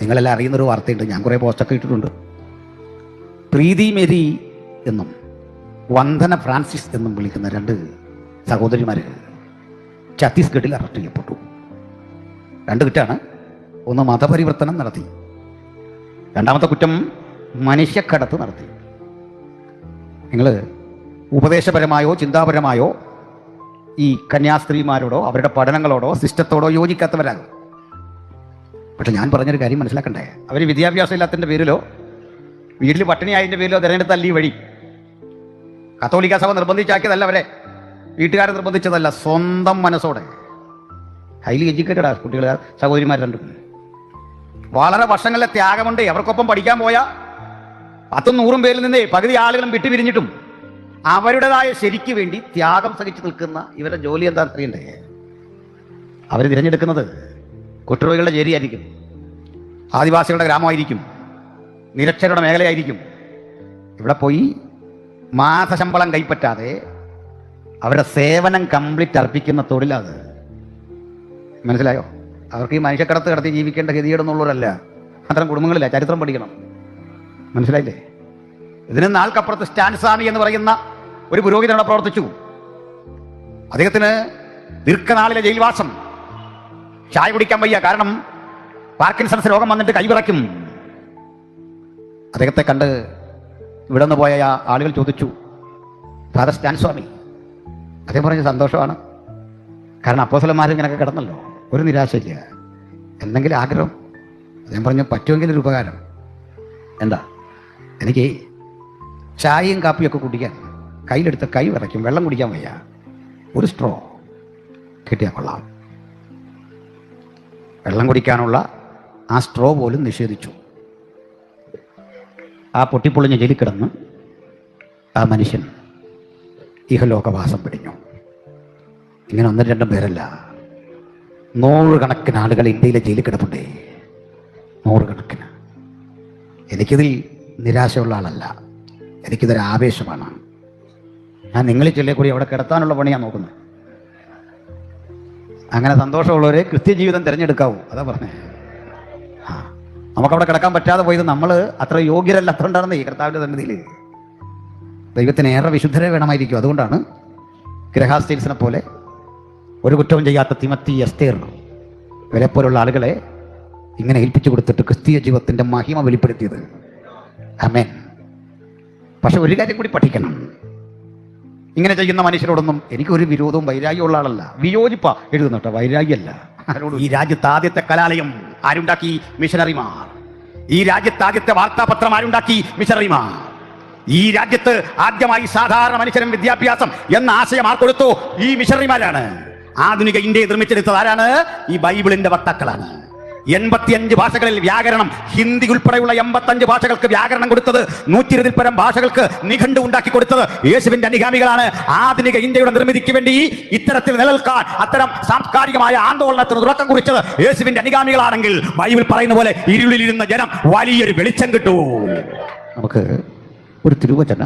നിങ്ങളെല്ലാം അറിയുന്നൊരു വാർത്തയുണ്ട്. ഞാൻ കുറേ പോസ്റ്റൊക്കെ ഇട്ടിട്ടുണ്ട്. പ്രീതി മെരി എന്നും വന്ദന ഫ്രാൻസിസ് എന്നും വിളിക്കുന്ന രണ്ട് സഹോദരിമാർ ഛത്തീസ്ഗഡിൽ അറസ്റ്റ് ചെയ്യപ്പെട്ടു. രണ്ട് കുറ്റാണ് ഒന്ന് മതപരിവർത്തനം നടത്തി. രണ്ടാമത്തെ കുറ്റം മനുഷ്യക്കടത്ത് നടത്തി. നിങ്ങൾ ഉപദേശപരമായോ ചിന്താപരമായോ ഈ കന്യാസ്ത്രീമാരോടോ അവരുടെ പഠനങ്ങളോടോ സിസ്റ്റത്തോടോ യോജിക്കാത്തവരാകും. പക്ഷെ ഞാൻ പറഞ്ഞൊരു കാര്യം മനസ്സിലാക്കണ്ടേ? അവർ വിദ്യാഭ്യാസം ഇല്ലാത്തതിന്റെ പേരിലോ വീട്ടിൽ പട്ടിണിയായതിന്റെ പേരിലോ തിരഞ്ഞെടുത്തല്ല ഈ വഴി. കത്തോലിക്ക സഭ നിർബന്ധിച്ചാക്കിയതല്ല അവരെ. വീട്ടുകാരെ നിർബന്ധിച്ചതല്ല സ്വന്തം മനസ്സോടെ. ഹൈലി എഡ്യൂക്കേറ്റഡാ കുട്ടികൾ സഹോദരിമാർ രണ്ടും. വളരെ വർഷങ്ങളിലെ ത്യാഗമുണ്ട്. അവർക്കൊപ്പം പഠിക്കാൻ പോയ പത്തും നൂറും പേരിൽ നിന്നേ പകുതി ആളുകളും വിട്ടുപിരിഞ്ഞിട്ടും അവരുടേതായ ശരിക്ക് വേണ്ടി ത്യാഗം സഹിച്ചു നിൽക്കുന്ന ഇവരുടെ ജോലി എന്താ അറിയണ്ടേ? അവർ തിരഞ്ഞെടുക്കുന്നത് കുറ്റരോഗികളുടെ ചേരിയായിരിക്കും. ആദിവാസികളുടെ ഗ്രാമമായിരിക്കും. നിരക്ഷരുടെ മേഖലയായിരിക്കും. ഇവിടെ പോയി മാസശമ്പളം കൈപ്പറ്റാതെ അവരുടെ സേവനം കംപ്ലീറ്റ് അർപ്പിക്കുന്ന തൊഴിലത് മനസ്സിലായോ? അവർക്ക് ഈ മനുഷ്യക്കടത്ത് കടത്തി ജീവിക്കേണ്ട ഗതികേടെന്നുള്ളവരല്ല. അത്തരം കുടുംബങ്ങളില്ല. ചരിത്രം പഠിക്കണം. മനസ്സിലായില്ലേ? ഇതിന് നാൾക്കപ്പുറത്ത് സ്റ്റാൻ സ്വാമി എന്ന് പറയുന്ന ഒരു പുരോഹിതനോട് പ്രവർത്തിച്ചു. അദ്ദേഹത്തിന് ദീർഘനാളിലെ ജയിൽവാസം ചായ കുടിക്കാൻ വയ്യ കാരണം പാർക്കിൻസൺസ് രോഗം വന്നിട്ട് കൈവിറയ്ക്കും അദ്ദേഹത്തെ കണ്ട് ഇവിടെ നിന്ന് പോയ ആളുകൾ ചോദിച്ചു ഫാദർ സ്റ്റാൻ സ്വാമി അദ്ദേഹം പറഞ്ഞ സന്തോഷമാണ്. കാരണം അപ്പോസലന്മാരും ഇങ്ങനെയൊക്കെ കിടന്നല്ലോ ഒരു നിരാശയില്ല. എന്തെങ്കിലും ആഗ്രഹം? അദ്ദേഹം പറഞ്ഞു പറ്റുമെങ്കിൽ ഒരു ഉപകാരം. എന്താ? എനിക്ക് ചായയും കാപ്പിയൊക്കെ കുടിക്കാൻ കയ്യിലെടുത്ത് കൈ വിറയ്ക്കും വെള്ളം കുടിക്കാൻ വയ്യ. ഒരു സ്ട്രോ കിട്ടിയാൽ കൊള്ളാം. വെള്ളം കുടിക്കാനുള്ള ആ സ്ട്രോ പോലും നിഷേധിച്ചു. ആ പൊട്ടിപ്പൊളിഞ്ഞ ജയിലിൽ കിടന്ന് ആ മനുഷ്യൻ ഇഹലോകവാസം പിടിഞ്ഞു. ഇങ്ങനെ ഒന്നും രണ്ടും പേരല്ല. നൂറുകണക്കിന് ആളുകൾ ഇന്ത്യയിലെ ജയിലിൽ കിടപ്പുണ്ടേ. നൂറുകണക്കിന്. എനിക്കിതിൽ നിരാശയുള്ള ആളല്ല. എനിക്കിതൊരു ആവേശമാണ്. ഞാൻ നിങ്ങളിൽ ചെല്ലെ കൂടി അവിടെ കിടത്താനുള്ള പണിയാണ് നോക്കുന്നത്. അങ്ങനെ സന്തോഷമുള്ളവരെ കൃത്യജീവിതം തിരഞ്ഞെടുക്കാവൂ. അതാ പറഞ്ഞേ. ആ നമുക്കവിടെ കിടക്കാൻ പറ്റാതെ പോയത് നമ്മൾ അത്ര യോഗ്യരല്ലാത്തതുകൊണ്ടാണെന്ന് ഈ കർത്താവിന്റെ സന്നിധിയിൽ ദൈവത്തിന് ഏറെ വിശുദ്ധരെ വേണമായിരിക്കും. അതുകൊണ്ടാണ് ഗ്രഹാസ്റ്റീൽസിനെ പോലെ ഒരു കുറ്റവും ചെയ്യാത്ത തിമത്തി എസ്തേർ ഇവരെപ്പോലുള്ള ആളുകളെ ഇങ്ങനെ ഏൽപ്പിച്ചു കൊടുത്തിട്ട് ക്രിസ്തീയ ജീവിതത്തിന്റെ മഹിമ വെളിപ്പെടുത്തിയത്. അമേൻ പക്ഷെ ഒരു കാര്യം കൂടി പഠിക്കണം. ഇങ്ങനെ ചെയ്യുന്ന മനുഷ്യരോടൊന്നും എനിക്കൊരു വിരോധവും വൈരാഗ്യവും ഉള്ള ആളല്ല. വിയോജിപ്പ എഴുതുന്നുട്ടോ വൈരാഗ്യല്ല. വൈരാഗ്യമല്ല ആരോടും? ഈ രാജ്യത്ത് ആദ്യത്തെ കലാലയം ആരുണ്ടാക്കി? മിഷനറിമാർ. ഈ രാജ്യത്ത് ആദ്യത്തെ വാർത്താപത്രം ആരുണ്ടാക്കി? മിഷനറിമാർ. ഈ രാജ്യത്ത് ആദ്യമായി സാധാരണ മനുഷ്യനും വിദ്യാഭ്യാസം എന്ന ആശയം ആർക്കൊടുത്തു? ഈ മിഷണറിമാരാണ് ആധുനിക ഇന്ത്യയെ നിർമ്മിച്ചെടുത്തത് ആരാണ്? ഈ ബൈബിളിന്റെ വക്താക്കളാണ്. എൺപത്തിയഞ്ച് ഭാഷകളിൽ വ്യാകരണം. ഹിന്ദി ഉൾപ്പെടെയുള്ള എൺപത്തഞ്ച് ഭാഷകൾക്ക് വ്യാകരണം കൊടുത്തത് നൂറ്റി ഇരുപതിൽ പരം ഭാഷകൾക്ക് നിഘണ്ടു ഉണ്ടാക്കി കൊടുത്തത് യേശുവിന്റെ അനുഗാമികളാണ്. ആധുനിക ഇന്ത്യയുടെ നിർമ്മിതിക്ക് വേണ്ടി ഇത്തരത്തിൽ നിലനിൽക്കാൻ അത്തരം സാംസ്കാരികമായ ആന്തോളനത്തിന് തുടക്കം കുറിച്ചത് യേശുവിന്റെ അനുഗാമികളാണെങ്കിൽ ബൈബിൾ പറയുന്ന പോലെ ഇരുളിലിരുന്ന ജനം വലിയൊരു വെളിച്ചം കിട്ടൂ. നമുക്ക് ഒരു തിരുവചന